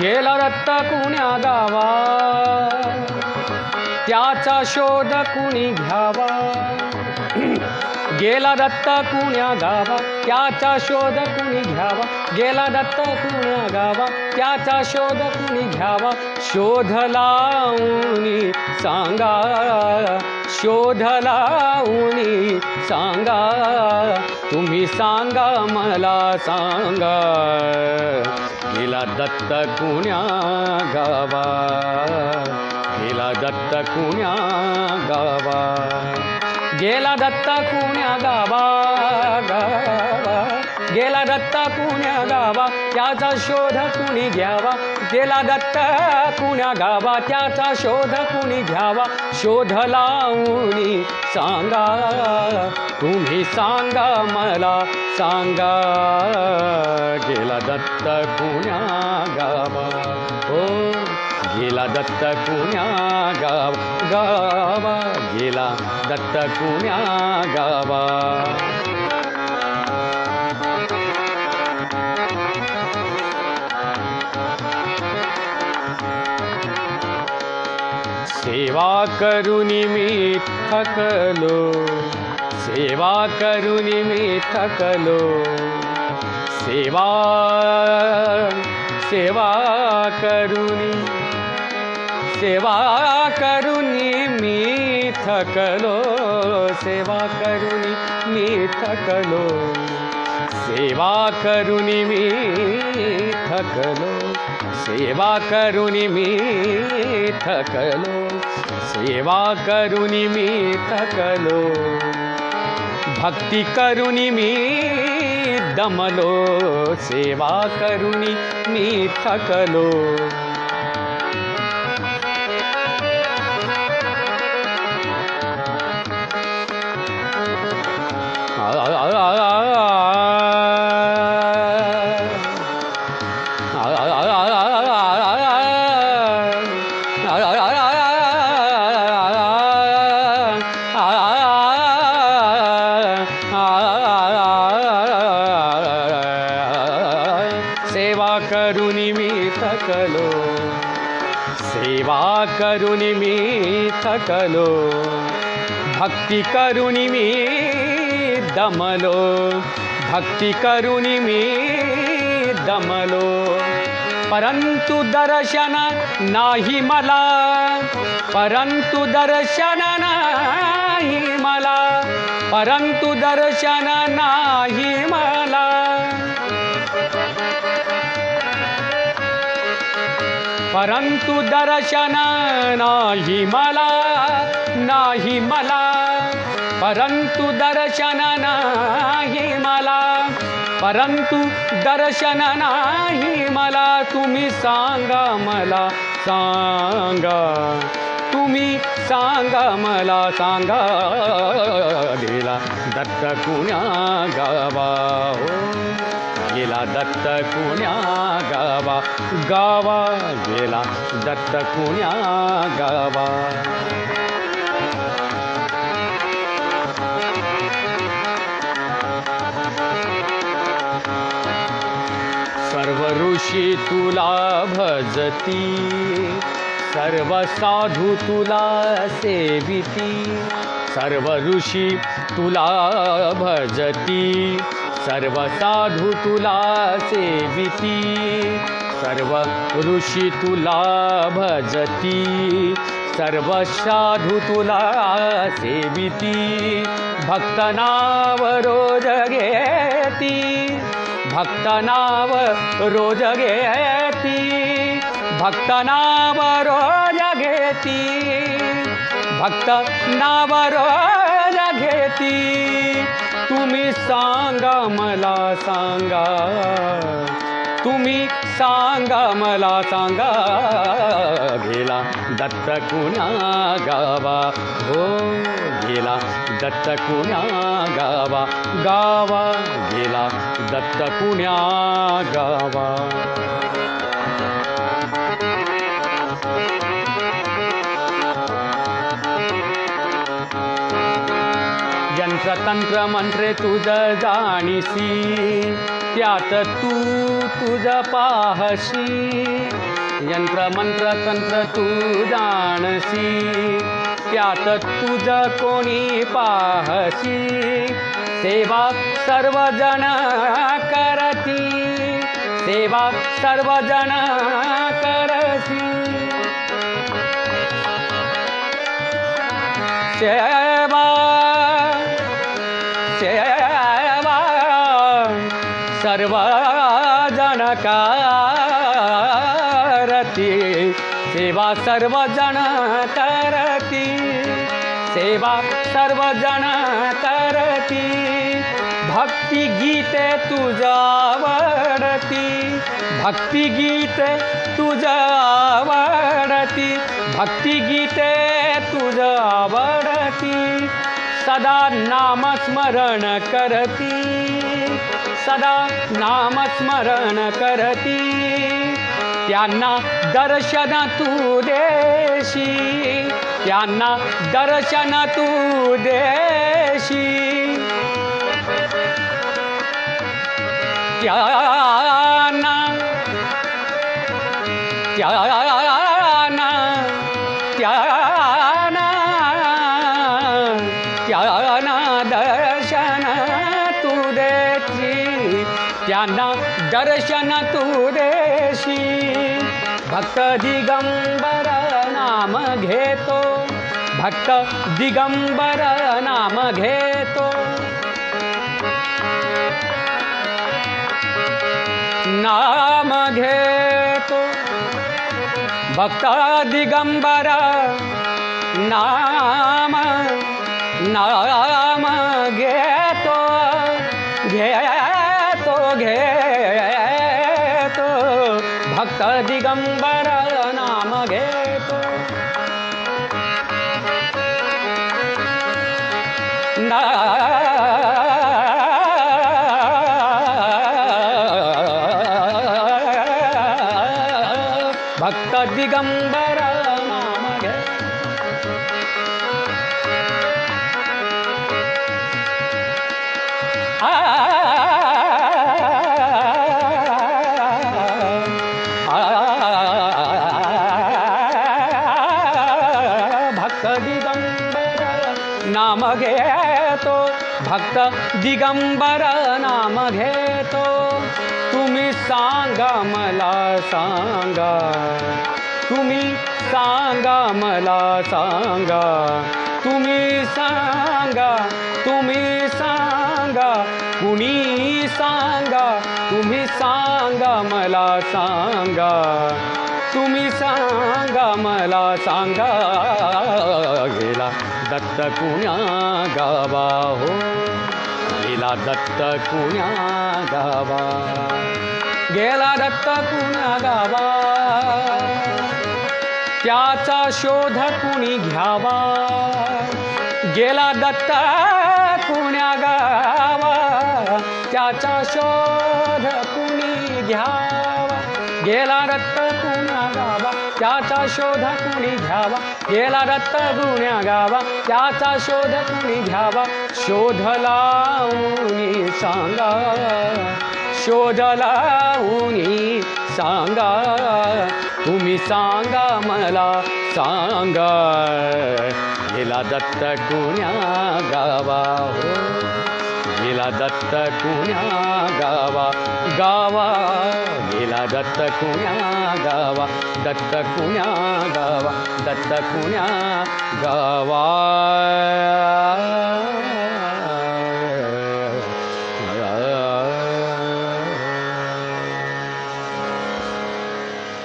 गेला दत्त कुण्या गावा त्याचा शोध कुणी घ्यावा? गेला दत्त कुण्या गावा त्याचा शोध कुणी घ्यावा? गेला दत्त कुण्या गावा त्याचा शोध कुणी घ्यावा? शोध लावणी सांगा शोध लावणी सांगा तुम्ही सांगा मला सांगा. गेला दत्त कुण्या गावा गेला दत्त कुण्या गावा. गेला दत्ता कुण्या गावा गावा. गेला दत्ता पुण्या गावा त्याचा शोध कुणी घ्यावा. गेला दत्त कुण्या गावा त्याचा शोध कुणी घ्यावा. शोध लावणी सांगा तुम्ही सांगा मला सांगा. गेला दत्ता पुण्या गावा. गेला दत्त कुण्या गाव गावा गेला दत्त कुण्या गावा। सेवा करुनी मी थकलो सेवा करुनी मी थकलो सेवा सेवा करुनी सेवा करुनी मी थकलो सेवा करुनी मी थकलो सेवा करुनी मी थकलो सेवा करुनी मी थकलो सेवा करुनी मी थकलो भक्ती करुनी मी दमलो सेवा करुनी मी थकलो थकलो भक्ती करुनी मी दमलो। भक्ती करुनी मी दमलो। परंतु दर्शन नाही मला। परंतु दर्शन नाही मला। परंतु दर्शन नाही मला। परंतु दर्शन नाही मला नाही मला. परंतु दर्शन नाही मला परंतु दर्शन नाही मला. तुम्ही सांगा मला सांगा. तुम्ही सांगा मला सांगा. गेला दत्त कुण्या गावा हो गेला दत्त कुण्या गावा? गावा गेला दत्त कुण्या गावा? सर्व ऋषी तुला भजती सर्व साधू तुला सेविती सर्व ऋषी तुला भजती. सर्व साधू तुला सेविती सर्व ऋषी तुला भजती सर्व साधू तुला सेविती भक्त नाव रोज घेती भक्त नाव रोज घेती भक्त नाव रोज घेती भक्त घेती तुम्ही सांगा मला सांगा. तुम्ही सांगा मला सांगा. गेला दत्त कुणा गावा. हो गेला दत्त कुण्या गावा. गावा गेला दत्त कुण्या गावा. यंत्र तंत्र मंत्रे तुझ जाणीसी त्यात तू तुझ पाहशी. यंत्र मंत्र तंत्र तू जाणसी त्यात तुझ कोणी पाहशी. सेवा सर्वजण करती सेवा सर्वजण करसी करती सेवा सर्वजण करती. सेवा सर्वजण करती. भक्ती गीते तुझावडती भक्ती गीते तुझावडती भक्ती गीते तुझावडती सदा नामस्मरण करती. सदा नामस्मरण करती. त्यांना दर्शन तू देशी. त्यांना दर्शन तू देशी. त्यांना त्यांना त्यांना त्यांना दर्शन तू देशी भक्त दिगंबर नाम घेतो भक्त दिगंबर नाम घेतो नाम घेतो भक्त दिगंबर नाम नाम घेतो घेतो घेतो भक्त दिगंबर नाम घेतो भक्त दिगंबर नाम घेतो. भक्त दिगंबर नाम घेतो. तुम्ही सांगा मला सांगा. तुम्ही सांगा मला सांगा. तुम्ही सांगा तुम्ही सांगा. कुणी सांगा तुम्ही सांगा मला सांगा. तुम्ही सांगा मला सांगा. गेला. दत्त कुण्या गावा हो. गेला दत्त कुण्या गावा गेला दत्त कुण्या गावा त्याचा शोध कुणी घ्यावा? गेला दत्त कुण्या गावा त्याचा शोध कुणी घ्यावा? गेला दत्त कुण्या गावा? त्याचा शोध कुणी घ्यावा? गेला दत्त गुण्या गावा? त्याचा शोध कुणी घ्यावा? शोध उनी सांगा. शोधला उनी सांगा. तुम्ही सांगा मला सांगा. गेला दत्त कुण्या गावा? हो गेला दत्त कुण्या गावा? गावा तिला दत्त कुण्या गावा दत्त कुण्या गावा दत्त कुण्या गावा